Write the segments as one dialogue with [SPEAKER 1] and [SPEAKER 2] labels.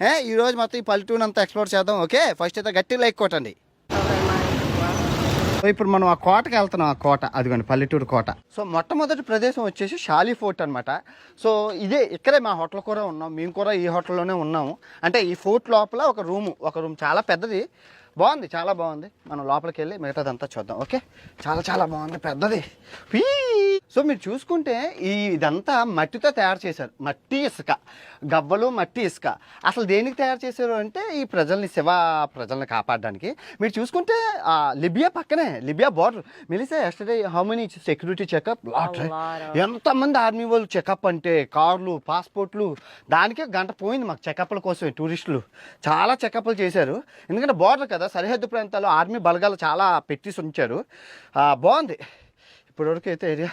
[SPEAKER 1] ఏ ఈ రోజు మొత్తం ఈ పల్లెటూరు అంతా ఎక్స్ప్లోర్ చేద్దాం ఓకే? ఫస్ట్ అయితే గట్టి లైక్ కొట్టండి. సో ఇప్పుడు మనం ఆ కోటకి వెళ్తున్నాం ఆ కోట. అదిగోండి పల్లెటూరు కోట. సో మొట్టమొదటి ప్రదేశం వచ్చేసి షాలీ ఫోర్ట్ అనమాట సో ఇదే ఇక్కడే మా హోటల్ కూడా ఉన్నాం. మేము కూడా ఈ హోటల్లోనే ఉన్నాము. అంటే ఈ ఫోర్ట్ లోపల ఒక రూము ఒక రూమ్ చాలా పెద్దది. బాగుంది చాలా బాగుంది. మనం లోపలికి వెళ్ళి మిగతాదంతా చూద్దాం ఓకే? చాలా చాలా బాగుంది పెద్దది. వీ సో మీరు చూసుకుంటే ఈ ఇదంతా మట్టితో తయారు చేశారు. మట్టి ఇసుక. గవ్వలు మట్టి ఇసుక. అసలు దేనికి తయారు చేశారు అంటే ఈ ప్రజల్ని శివ ప్రజల్ని కాపాడడానికి. మీరు చూసుకుంటే లిబియా పక్కనే Libya border Melissa yesterday how many security checkup lot ఎంతమంది ఆర్మీ వాళ్ళు చెకప్ అంటే కార్లు పాస్పోర్ట్లు దానికే గంట పోయింది మాకు చెకప్ల కోసమే టూరిస్టులు చాలా చెకప్లు చేశారు. ఎందుకంటే బార్డర్ కదా సరిహద్దు ప్రాంతాల్లో ఆర్మీ బలగాలు చాలా పెట్టేసి ఉంచారు బాగుంది. ఇప్పటివరకు అయితే ఏరియా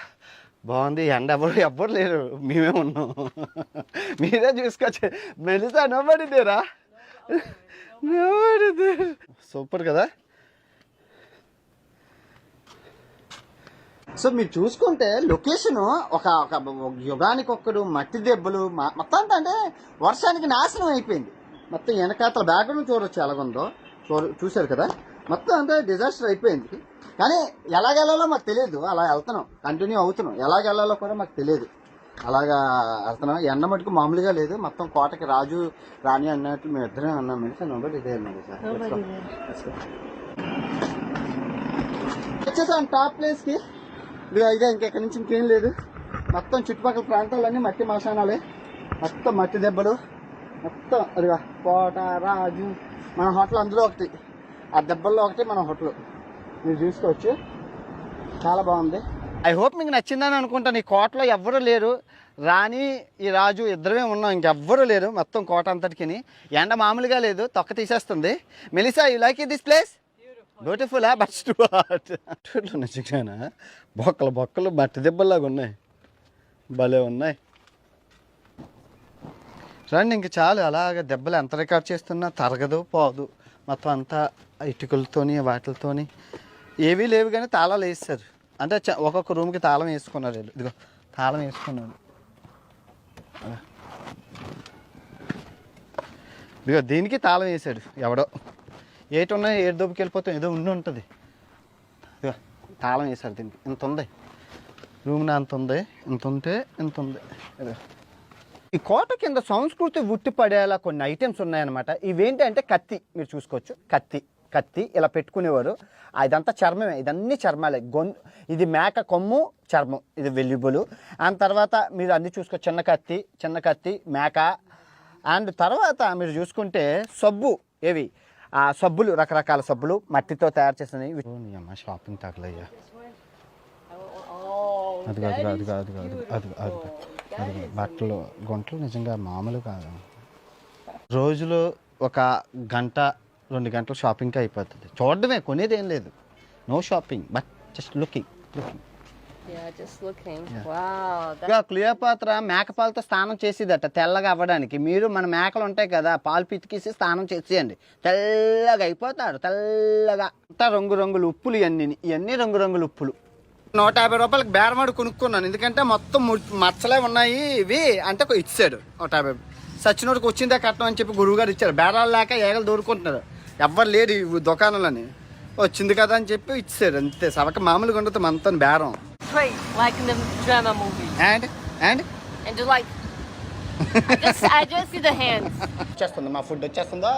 [SPEAKER 1] బాగుంది. ఎండ ఎవరు ఎవ్వరు లేరు. మేమే ఉన్నాం. మీరే చూసుకోవచ్చు. మెలిసా నవ్వడిదేరా? నవ్వడిదే. సూపర్ కదా? సో మీరు చూసుకుంటే లొకేషన్ ఒక ఒక యుగానికి ఒక్కడు మట్టి దెబ్బలు మొత్తం అంటే వర్షానికి నాశనం అయిపోయింది. మొత్తం వెనకాతల బ్యాక్గ్రౌండ్ చూడొచ్చు ఎలాగుందో. చూ చూశారు కదా? మొత్తం అంతా డిజాస్టర్ అయిపోయింది. కానీ ఎలాగెళ్ళాలో మాకు తెలియదు. అలా వెళ్తున్నాం. కంటిన్యూ అవుతున్నాం. ఎలాగెళ్ళాలో కూడా మాకు తెలియదు. అలాగా వెళ్తున్నాం. ఎండ మటుకు మామూలుగా లేదు. మొత్తం కోటకి రాజు రాణి అన్నట్టు మేము ఇద్దరే అన్నాం. మెడిసిన్ నోబడి ఇదే అన్నారు sir Let's go. Let's go. వచ్చేసాం టాప్ ప్లేస్కి. ఇదిగో ఇదే ఇంకెక్కడి నుంచి ఇంకేం లేదు. మొత్తం చుట్టుపక్కల ప్రాంతాలన్నీ మట్టి మశానాలే మొత్తం మట్టి దెబ్బలు. మొత్తం అదిగా కోట రాజు మన హోటల్ అందులో ఒకటి. ఆ దెబ్బల్లో ఒకటి మన హోటల్. మీరు చూసుకోవచ్చు. చాలా బాగుంది. ఐ హోప్ మీకు నచ్చిందని అనుకుంటాను. ఈ కోటలో ఎవ్వరూ లేరు. రాణి ఈ రాజు ఇద్దరమే ఉన్నాం. ఇంకెవ్వరూ లేరు. మొత్తం కోట అంతటికి ఎండ మామూలుగా లేదు. తొక్క తీసేస్తుంది. Melissa you like this place beautiful but too hot బొక్కలు బొక్కలు మట్టి దెబ్బలాగా ఉన్నాయి. భలే ఉన్నాయి. రండి ఇంక చాలు. అలాగ దెబ్బలు ఎంత రికార్డ్ చేస్తున్నా తరగదు పోదు. మొత్తం అంతా ఇటుకలతోని వాటితోని ఏవీ లేవు కానీ తాళాలు వేస్తారు. అంటే చ- ఒక్కొక్క రూమ్కి తాళం వేసుకున్నారు వీళ్ళు. ఇదిగో తాళం వేసుకున్నాడు. ఇదిగో దీనికి తాళం వేసాడు ఎవడో. ఏటి ఉన్నాయి ఏడు దోపుకి వెళ్ళిపోతాం ఏదో ఉండి ఉంటుంది. ఇదిగో తాళం వేశారు దీనికి. ఇంత ఉంది. రూమ్లో అంత ఉంది ఇంత ఉంటే ఇంత ఉంది. ఇదిగో. ఈ కోట కింద సంస్కృతి ఉట్టిపడేలా కొన్ని ఐటమ్స్ ఉన్నాయన్నమాట. ఇవేంటంటే కత్తి మీరు చూసుకోవచ్చు. కత్తి కత్తి ఇలా పెట్టుకునేవారు. ఇదంతా చర్మమే. ఇదన్నీ చర్మాలే. గొన్ ఇది మేక కొమ్ము చర్మం. ఇది వెల్యుబుల్ అండ్ తర్వాత మీరు అన్ని చూసుకో చిన్న కత్తి చిన్న కత్తి మేక. అండ్ తర్వాత మీరు చూసుకుంటే సబ్బు. ఏవి? ఆ సబ్బులు రకరకాల సబ్బులు మట్టితో తయారు చేసినవి. షాపింగ్ తగలయ్యా. అది కాదు అది కాదు అది కాదు అది కాదు బట్టలు గుంటలు నిజంగా మామూలు కాదు. రోజులో ఒక గంట రెండు గంటలు షాపింగ్కి అయిపోతుంది. చూడడమే కొనేది ఏం లేదు. No shopping but just looking looking. Cleopatra మేకపాలతో స్నానం చేసేదట తెల్లగా అవ్వడానికి. మీరు మన మేకలు ఉంటాయి కదా పాలు పితికేసి స్నానం చేసేయండి. తెల్లగా అయిపోతారు తెల్లగా. అంతా రంగు రంగులు ఉప్పులు ఇవన్నీ ఇవన్నీ రంగు రంగులు ఉప్పులు. నూట యాభై రూపాయలకి బేరమాడు కొనుక్కున్నాను. ఎందుకంటే మొత్తం మచ్చలే ఉన్నాయి ఇవి అంటే ఇచ్చాడు నూట యాభై. సచ్చినోడికి వచ్చిందే కట్టం అని చెప్పి గురువు గారు ఇచ్చారు. బేరాలు లేక ఏగలు దూరుకుంటున్నారు. ఎవ్వరు లేరు ఈ దుకాణంలోని. వచ్చింది కదా అని చెప్పి ఇచ్చాడు అంతే. సవక మామూలుగా ఉండదు మనతో బేరం. అండ్? అండ్. వచ్చేస్తుంది. మా ఫుడ్ వచ్చేస్తుందా?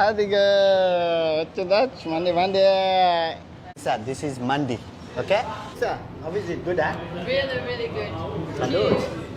[SPEAKER 1] అదిగా వచ్చిందా? మంది మంది Sir, this is Mandi. Okay? Sir, how is it? Good, huh?
[SPEAKER 2] Really, really good.
[SPEAKER 1] Salud.